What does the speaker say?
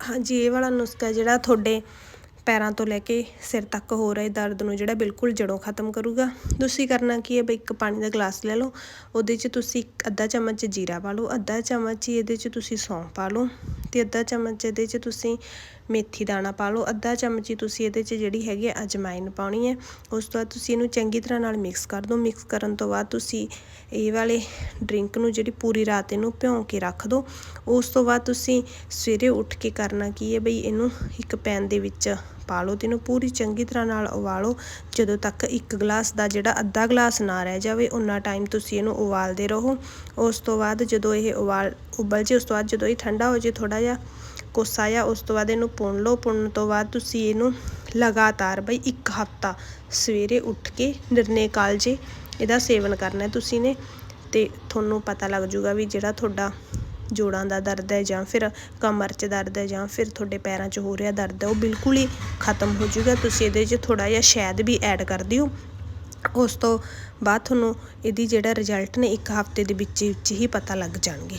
ਹਾਂਜੀ, ਇਹ ਵਾਲਾ ਨੁਸਖਾ ਜਿਹੜਾ ਤੁਹਾਡੇ ਪੈਰਾਂ ਤੋਂ ਲੈ ਕੇ ਸਿਰ ਤੱਕ ਹੋ ਰਹੇ ਦਰਦ ਨੂੰ ਜਿਹੜਾ ਬਿਲਕੁਲ ਜੜੋਂ ਖਤਮ ਕਰੂਗਾ। ਤੁਸੀਂ ਕਰਨਾ ਕੀ ਹੈ ਬਈ, ਇੱਕ ਪਾਣੀ ਦਾ ਗਲਾਸ ਲੈ ਲਓ, ਉਹਦੇ 'ਚ ਤੁਸੀਂ ਇੱਕ ਅੱਧਾ ਚਮਚ ਜੀਰਾ ਪਾ ਲਓ, ਅੱਧਾ ਚਮਚ ਹੀ ਇਹਦੇ 'ਚ ਤੁਸੀਂ ਸੌਂਫ ਪਾ ਲਓ। ਤੇ ਅੱਧਾ ਚਮਚ ਇਹਦੇ 'ਚ ਤੁਸੀਂ ਮੇਥੀ ਦਾਣਾ ਪਾ ਲਓ। ਅੱਧਾ ਚਮਚ ਹੀ ਤੁਸੀਂ ਇਹਦੇ 'ਚ ਜਿਹੜੀ ਹੈਗੀ ਅਜਮਾਇਨ ਪਾਉਣੀ ਹੈ। ਉਸ ਤੋਂ ਬਾਅਦ ਤੁਸੀਂ ਇਹਨੂੰ ਚੰਗੀ ਤਰ੍ਹਾਂ ਨਾਲ ਮਿਕਸ ਕਰ ਦਿਓ। ਮਿਕਸ ਕਰਨ ਤੋਂ ਬਾਅਦ ਤੁਸੀਂ ਇਹ ਵਾਲੇ ਡਰਿੰਕ ਨੂੰ ਜਿਹੜੀ ਪੂਰੀ ਰਾਤ ਇਹਨੂੰ ਭਿਉਂ ਕੇ ਰੱਖ ਦਿਓ। ਉਸ ਤੋਂ ਬਾਅਦ ਤੁਸੀਂ ਸਵੇਰੇ ਉੱਠ ਕੇ ਕਰਨਾ ਕੀ ਹੈ ਬਈ ਇਹਨੂੰ ਇੱਕ ਪੈਨ ਦੇ ਵਿੱਚ ਪਾ ਲਓ ਤੇ ਇਹਨੂੰ ਪੂਰੀ ਚੰਗੀ ਤਰ੍ਹਾਂ ਨਾਲ ਉਬਾਲੋ। ਜਦੋਂ ਤੱਕ ਇੱਕ ਗਲਾਸ ਦਾ ਜਿਹੜਾ ਅੱਧਾ ਗਲਾਸ ਨਾ ਰਹਿ ਜਾਵੇ ਉਨਾ ਟਾਈਮ ਤੁਸੀਂ ਇਹਨੂੰ ਉਬਾਲਦੇ ਰਹੋ। ਉਸ ਤੋਂ ਬਾਅਦ ਜਦੋਂ ਇਹ ਉਬਾਲ ਉਬਲ ਜੇ ਉਸ ਤੋਂ ਬਾਅਦ ਜਦੋਂ ਇਹ ਠੰਡਾ ਹੋ ਜੇ ਥੋੜਾ ਜਿਹਾ ਕੋਸਾ ਆ, ਉਸ ਤੋਂ ਬਾਅਦ ਇਹਨੂੰ ਪੁਣ ਲਓ। ਪੁਣਨ ਤੋਂ ਬਾਅਦ ਤੁਸੀਂ ਇਹਨੂੰ ਲਗਾਤਾਰ ਬਈ ਇੱਕ ਹਫਤਾ ਸਵੇਰੇ ਉੱਠ ਕੇ ਨਿਰਨੇ ਕਾਲਜੇ ਇਹਦਾ ਸੇਵਨ ਕਰਨਾ ਤੁਸੀਂ ਨੇ, ਤੇ ਤੁਹਾਨੂੰ ਪਤਾ ਲੱਗ ਜੂਗਾ ਵੀ ਜਿਹੜਾ ਤੁਹਾਡਾ ਜੋੜਾਂ ਦਾ ਦਰਦ ਹੈ ਜਾਂ ਫਿਰ ਕਮਰ 'ਚ ਦਰਦ ਹੈ ਜਾਂ ਫਿਰ ਤੁਹਾਡੇ ਪੈਰਾਂ 'ਚ ਹੋ ਰਿਹਾ ਦਰਦ ਹੈ, ਉਹ ਬਿਲਕੁਲ ਹੀ ਖਤਮ ਹੋ ਜੂਗਾ। ਤੁਸੀਂ ਇਹਦੇ 'ਚ ਥੋੜਾ ਜਿਹਾ ਸ਼ਹਿਦ ਵੀ ਐਡ ਕਰ ਦਿਓ। ਉਸ ਤੋਂ ਬਾਅਦ ਤੁਹਾਨੂੰ ਇਹਦੀ ਜਿਹੜਾ ਰਿਜ਼ਲਟ ਨੇ ਇੱਕ ਹਫ਼ਤੇ ਦੇ ਵਿੱਚ ਵਿੱਚ ਹੀ ਪਤਾ ਲੱਗ ਜਾਣਗੇ।